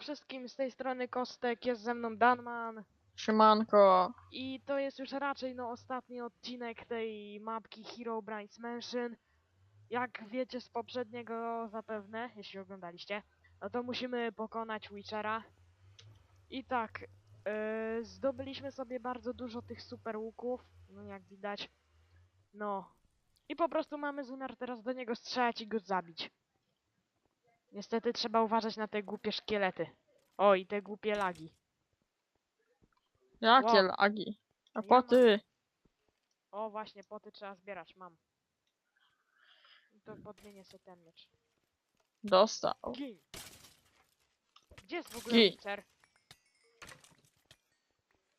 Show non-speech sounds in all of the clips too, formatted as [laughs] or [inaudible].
wszystkim, z tej strony Kostek, jest ze mną Danman Szymanko. i to jest już raczej no ostatni odcinek tej mapki Hero Brian's Mansion. Jak wiecie z poprzedniego zapewne, jeśli oglądaliście, no to musimy pokonać Witchera. I tak, yy, zdobyliśmy sobie bardzo dużo tych super łuków, no jak widać. No. I po prostu mamy zamiar teraz do niego strzelać i go zabić. Niestety trzeba uważać na te głupie szkielety. O, i te głupie lagi. Jakie Wow. lagi? A Ja poty. O, właśnie, poty trzeba zbierać, mam. To podmienię sobie ten miecz. Dostał. Gin! Gdzie jest w ogóle Gin. Witcher?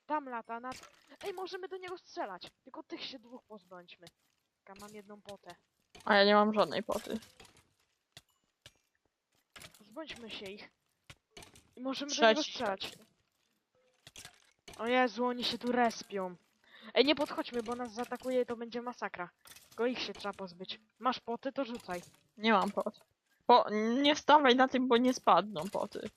Tam lata, nad... Ej, możemy do niego strzelać! Tylko tych się dwóch pozbądźmy. Taka mam jedną potę. A ja nie mam żadnej poty. Pozbądźmy się ich. I możemy do niego Trzeci. strzelać. O Jezu, oni się tu respią. Ej, nie podchodźmy, bo nas zaatakuje i to będzie masakra. Tylko ich się trzeba pozbyć. Masz poty, to rzucaj. Nie mam pot. Po, nie stawaj na tym, bo nie spadną poty.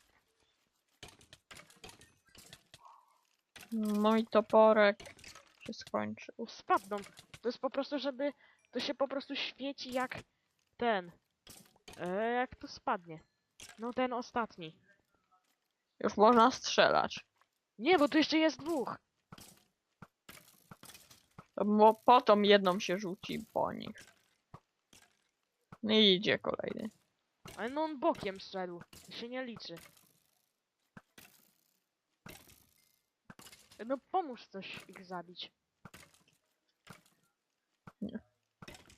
Mój toporek się skończył. spadną. To jest po prostu, żeby to się po prostu świeci jak ten. E, jak to spadnie. No ten ostatni. Już można strzelać. Nie, bo tu jeszcze jest dwóch. To Bo potem jedną się rzuci po nich. No i idzie kolejny. Ale no on bokiem szedł. To się nie liczy. No pomóż coś ich zabić. Nie.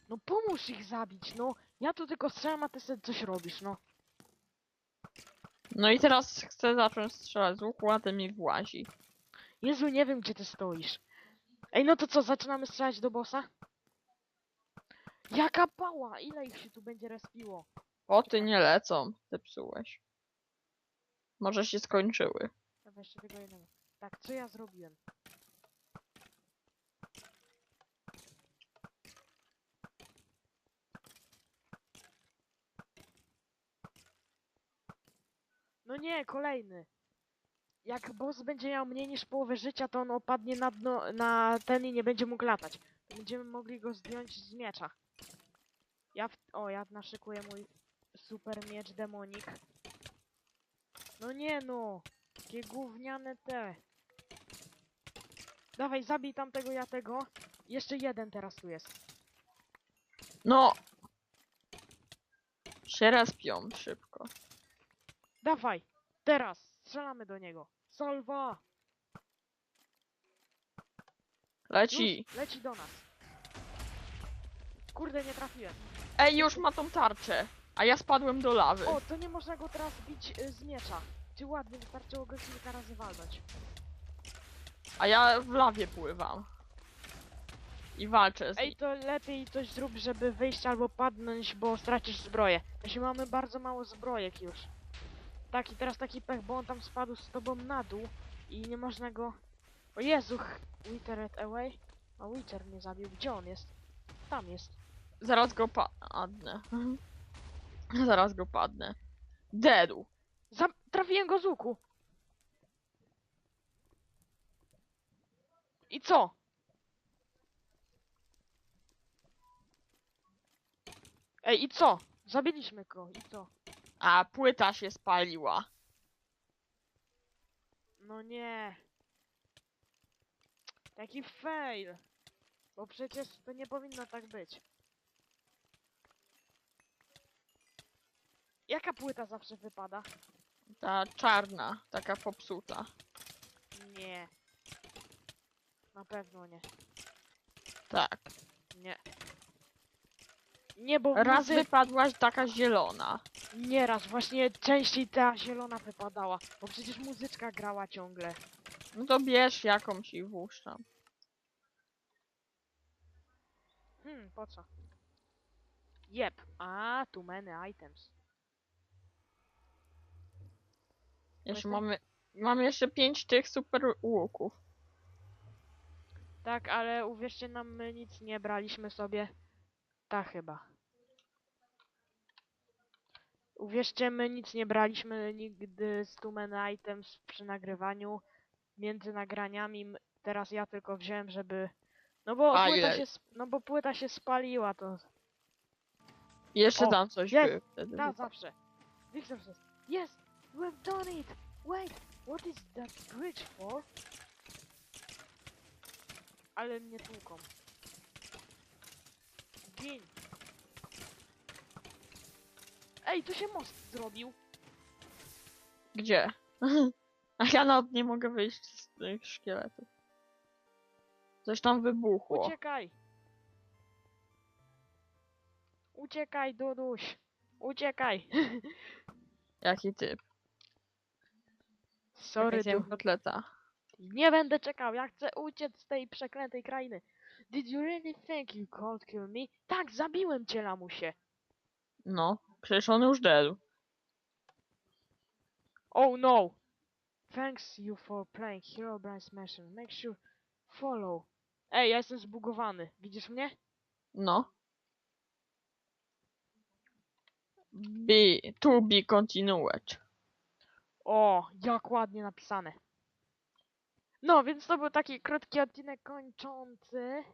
No pomóż ich zabić, no. Ja tu tylko strzelam, a ty sobie coś robisz, no. No i teraz chcę zacząć strzelać z łuku, a ten mi włazi. Jezu, nie wiem gdzie ty stoisz. Ej, no to co, zaczynamy strzelać do bossa? Jaka pała! Ile ich się tu będzie respiło? Poty nie lecą, zepsułeś. Może się skończyły. Dobra, jeszcze tego jednego. Tak, co ja zrobiłem? No nie, kolejny. Jak boss będzie miał mniej niż połowę życia, to on opadnie na dno, na ten i nie będzie mógł latać. Będziemy mogli go zdjąć z miecza. Ja w... O, ja naszykuję mój super miecz demonik. No nie no! Jakie gówniane te. Dawaj, zabij tamtego, ja tego. Jeszcze jeden teraz tu jest. No! Się respią szybko. Dawaj, teraz, strzelamy do niego. Solwa! Leci! Już, leci do nas. Kurde, nie trafiłem. Ej, już ma tą tarczę! A ja spadłem do lawy. O, to nie można go teraz bić y, z miecza. Czy ładnie, wystarczyło go kilka razy walnąć. A ja w lawie pływam. I walczę z. Ej, to lepiej coś zrób, żeby wyjść albo padnąć, bo stracisz zbroję. Jeśli mamy bardzo mało zbrojek już. Tak, i teraz taki pech, bo on tam spadł z tobą na dół i nie można go... O Jezu, ch- Wither at away? A Wither mnie zabił, gdzie on jest? Tam jest. Zaraz go padnę. [laughs] Zaraz go padnę. Dedu. Za trafiłem go z łuku! I co? Ej, i co? Zabiliśmy go, i co? A płyta się spaliła. No nie. Taki fail. Bo przecież to nie powinno tak być. Jaka płyta zawsze wypada? Ta czarna, taka popsuta. Nie. Na pewno nie. Tak. Nie. Nie, bo Raz wypadłaś taka zielona. Nieraz, właśnie częściej ta zielona wypadała, bo przecież muzyczka grała ciągle. No to bierz jakąś i włóż tam. Hmm, po co? Jep. A, too many items. Jeszcze mamy... Mamy jeszcze pięć tych super łuków. Tak, ale uwierzcie nam, my nic nie braliśmy sobie. Ta chyba. Uwierzcie, my nic nie braliśmy nigdy z Many Items przy nagrywaniu. Między nagraniami teraz ja tylko wziąłem, żeby... No bo płyta się, sp- no bo płyta się spaliła, to Jeszcze O, tam coś jest! było wtedy. Tak, zawsze. Wiktor jest. Yes! We've done it! Wait! What is that bridge for? Ale mnie tłuką. Gin! Ej, tu się most zrobił! Gdzie? [laughs] A ja nawet nie mogę wyjść z tych szkieletów. Coś tam wybuchło. Uciekaj! Uciekaj, Duduś! Uciekaj! [laughs] Jaki typ? Sorry, du- kotleta. Nie będę czekał, ja chcę uciec z tej przeklętej krainy. Did you really think you could kill me? Tak, zabiłem cię, lamusie. No, przecież on już dead. Oh no! Thanks you for playing Hero Brian Smasher. Make sure follow. Ej, ja jestem zbugowany. Widzisz mnie? No. Be, to be continued. O, jak ładnie napisane. No, więc to był taki krótki odcinek kończący.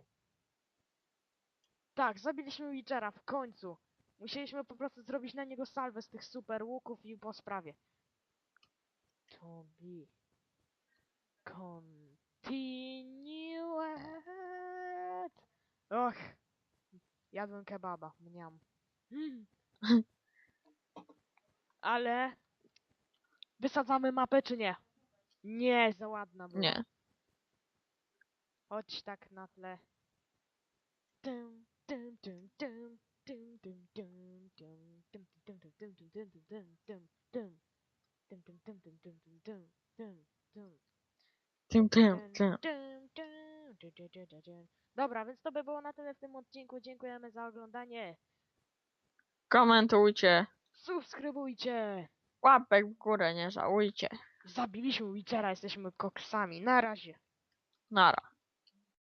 Tak, zabiliśmy Witchera w końcu. Musieliśmy po prostu zrobić na niego salwę z tych super łuków i po sprawie. To be continued. Och, jadłem kebaba, mniam. Mm. [laughs] Ale wysadzamy mapę czy nie? Nie, za ładna była. Nie. Chodź tak na tle. Tym, tym, tym. Dobra, więc to by było na tyle w tym odcinku. Dziękujemy za oglądanie. Komentujcie. Subskrybujcie. Łapek w górę, nie żałujcie. Zabiliśmy Witchera, jesteśmy koksami. Na razie. Nara.